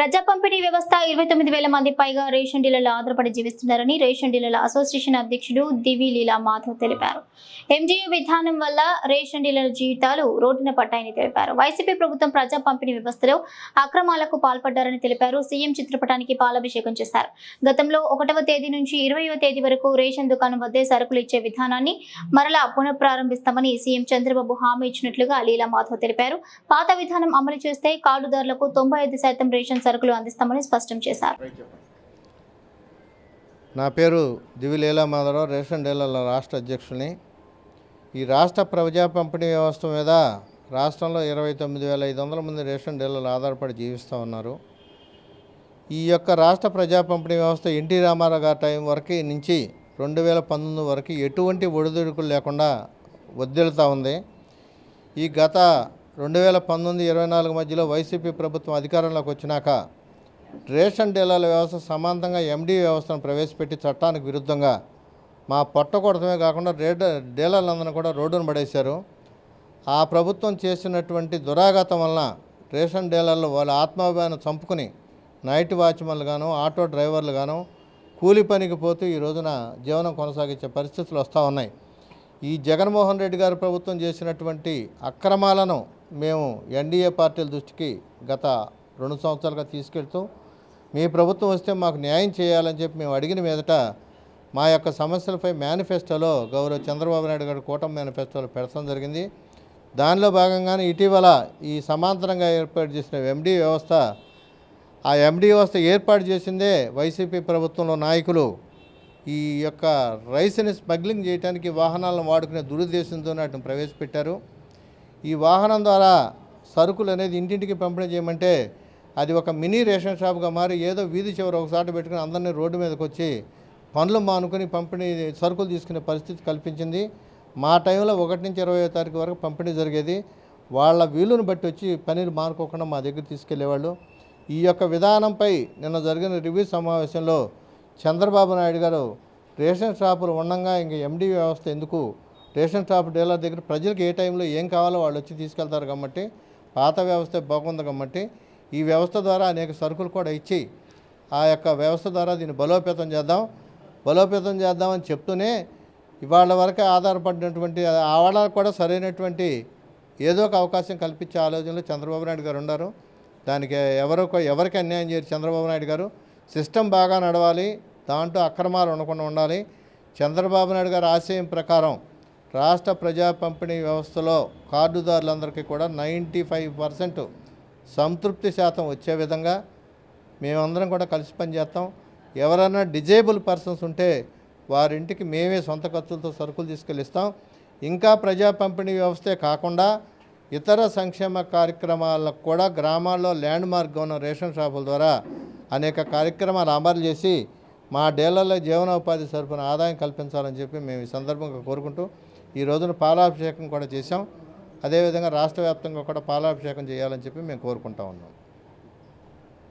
ప్రజా పంపిణీ వ్యవస్థ ఇరవై తొమ్మిది వేల మంది పైగా రేషన్ డీలర్లు ఆధారపడి జీవిస్తున్నారని రేషన్ డీలర్ల అసోసియేషన్ అధ్యక్షుడు దివి లీలా మాధవ్ తెలిపారు. ఎంజీఓ విధానం వల్ల రేషన్ డీలర్ల జీవితాలు రోడ్డున పడ్డాయని తెలిపారు. వైసీపీ ప్రభుత్వం ప్రజా పంపిణీ వ్యవస్థలో అక్రమాలకు పాల్పడ్డారని తెలిపారు. సీఎం చిత్రపటానికి పాలాభిషేకం చేశారు. గతంలో ఒకటవ తేదీ నుంచి ఇరవయవ తేదీ వరకు రేషన్ దుకాణం వద్దే సరుకులు ఇచ్చే విధానాన్ని మరలా పునఃప్రారంభిస్తామని సీఎం చంద్రబాబు హామీ ఇచ్చినట్లుగా లీలా మాధవ్ తెలిపారు. పాత విధానం అమలు చేస్తే కార్డుదారులకు తొంభై ఐదు శాతం రేషన్ సరుకులు అందిస్తామని స్పష్టం చేశారు. నా పేరు దివి లీలా మాధవరావు రేషన్ డీలర్ల రాష్ట్ర అధ్యక్షుని. ఈ రాష్ట్ర ప్రజా పంపిణీ వ్యవస్థ మీద రాష్ట్రంలో ఇరవై తొమ్మిది వేల ఐదు వందల మంది రేషన్ డీలర్లు ఆధారపడి జీవిస్తూ ఉన్నారు. ఈ యొక్క రాష్ట్ర ప్రజా పంపిణీ వ్యవస్థ ఎన్టీ రామారావు గారి టైం వరకు నుంచి రెండు వేల పంతొమ్మిది వరకు ఎటువంటి ఒడిదుడుకులు లేకుండా వద్దెళ్తూ ఉంది. ఈ గత రెండు వేల పంతొమ్మిది ఇరవై నాలుగు మధ్యలో వైసీపీ ప్రభుత్వం అధికారంలోకి వచ్చినాక రేషన్ డీలర్ల వ్యవస్థ సమాంతంగా ఎండీ వ్యవస్థను ప్రవేశపెట్టి చట్టానికి విరుద్ధంగా మా పొట్ట కొడతమే కాకుండా రేడ డీలర్లందరూ కూడా రోడ్డును పడేశారు. ఆ ప్రభుత్వం చేసినటువంటి దురాఘాతం వలన రేషన్ డీలర్లు వాళ్ళ ఆత్మాభిమానం చంపుకుని నైట్ వాచ్మెన్లు గాను ఆటో డ్రైవర్లు గాను కూలి పనికి పోతూ ఈ రోజున జీవనం కొనసాగించే పరిస్థితులు వస్తూ ఉన్నాయి. ఈ జగన్మోహన్ రెడ్డి గారు ప్రభుత్వం చేసినటువంటి అక్రమాలను మేము ఎన్డీఏ పార్టీల దృష్టికి గత రెండు సంవత్సరాలుగా తీసుకెళ్తూ మీ ప్రభుత్వం వస్తే మాకు న్యాయం చేయాలని చెప్పి మేము అడిగిన మీదట మా యొక్క సమస్యలపై మేనిఫెస్టోలో గౌరవ చంద్రబాబు నాయుడు గారి కూటమి మేనిఫెస్టోలో పెడతాం జరిగింది. దానిలో భాగంగానే ఇటీవల ఈ సమాంతరంగా ఏర్పాటు చేసిన ఎండీ వ్యవస్థ ఆ ఎండీ వ్యవస్థ ఏర్పాటు చేసిందే వైసీపీ ప్రభుత్వంలో నాయకులు ఈ యొక్క రైస్ని స్మగ్లింగ్ చేయడానికి వాహనాలను వాడుకునే దురుద్దేశంతో వాటిని ప్రవేశపెట్టారు. ఈ వాహనం ద్వారా సరుకులు అనేది ఇంటింటికి పంపిణీ చేయమంటే అది ఒక మినీ రేషన్ షాప్గా మారి ఏదో వీధి చివర ఒకసారి పెట్టుకుని అందరినీ రోడ్డు మీదకి వచ్చి పనులు మానుకొని పంపిణీ సరుకులు తీసుకునే పరిస్థితి కల్పించింది. మా టైంలో ఒకటి నుంచి ఇరవై తారీఖు వరకు పంపిణీ జరిగేది. వాళ్ళ వీలును బట్టి వచ్చి పనిని మానుకోకుండా మా దగ్గర తీసుకెళ్ళేవాళ్ళు. ఈ యొక్క విధానంపై నిన్న జరిగిన రివ్యూ సమావేశంలో చంద్రబాబు నాయుడు గారు రేషన్ షాపులు ఉండగా ఇంక ఎండీ వ్యవస్థ ఎందుకు? రేషన్ షాప్ డీలర్ దగ్గర ప్రజలకు ఏ టైంలో ఏం కావాలో వాళ్ళు వచ్చి తీసుకెళ్తారు కాబట్టి పాత వ్యవస్థ బాగుంది కాబట్టి ఈ వ్యవస్థ ద్వారా అనేక సరుకులు కూడా ఇచ్చి ఆ యొక్క వ్యవస్థ ద్వారా దీన్ని బలోపేతం చేద్దాం. బలోపేతం చేద్దామని చెప్తూనే ఇవాళ వరకే ఆధారపడినటువంటి ఆ వాళ్ళకు కూడా సరైనటువంటి ఏదో ఒక అవకాశం కల్పించే ఆలోచనలో చంద్రబాబు నాయుడు గారు ఉన్నారు. దానికి ఎవరో ఎవరికి అన్యాయం చేయరు చంద్రబాబు నాయుడు గారు. సిస్టమ్ బాగా నడవాలి. దాంట్లో అక్రమాలు ఉండకుండా ఉండాలి. చంద్రబాబు నాయుడు గారి ఆశయం ప్రకారం రాష్ట్ర ప్రజా పంపిణీ వ్యవస్థలో కార్డుదారులందరికీ కూడా నైంటీ ఫైవ్ పర్సెంట్ సంతృప్తి శాతం వచ్చే విధంగా మేమందరం కూడా కలిసి పనిచేస్తాం. ఎవరైనా డిజేబుల్ పర్సన్స్ ఉంటే వారింటికి మేమే సొంత ఖర్చులతో సరుకులు తీసుకెళ్ళిస్తాం. ఇంకా ప్రజా పంపిణీ వ్యవస్థే కాకుండా ఇతర సంక్షేమ కార్యక్రమాలకు కూడా గ్రామాల్లో ల్యాండ్ మార్క్ ఉన్న రేషన్ షాపుల ద్వారా అనేక కార్యక్రమాలు అమలు చేసి మా డేళ్ళలో జీవనోపాధి సరుపున ఆదాయం కల్పించాలని చెప్పి మేము ఈ సందర్భంగా కోరుకుంటూ ఈ రోజున పాలాభిషేకం కూడా చేశాం. అదేవిధంగా రాష్ట్ర వ్యాప్తంగా కూడా పాలాభిషేకం చేయాలని చెప్పి మేము కోరుకుంటా ఉన్నాం.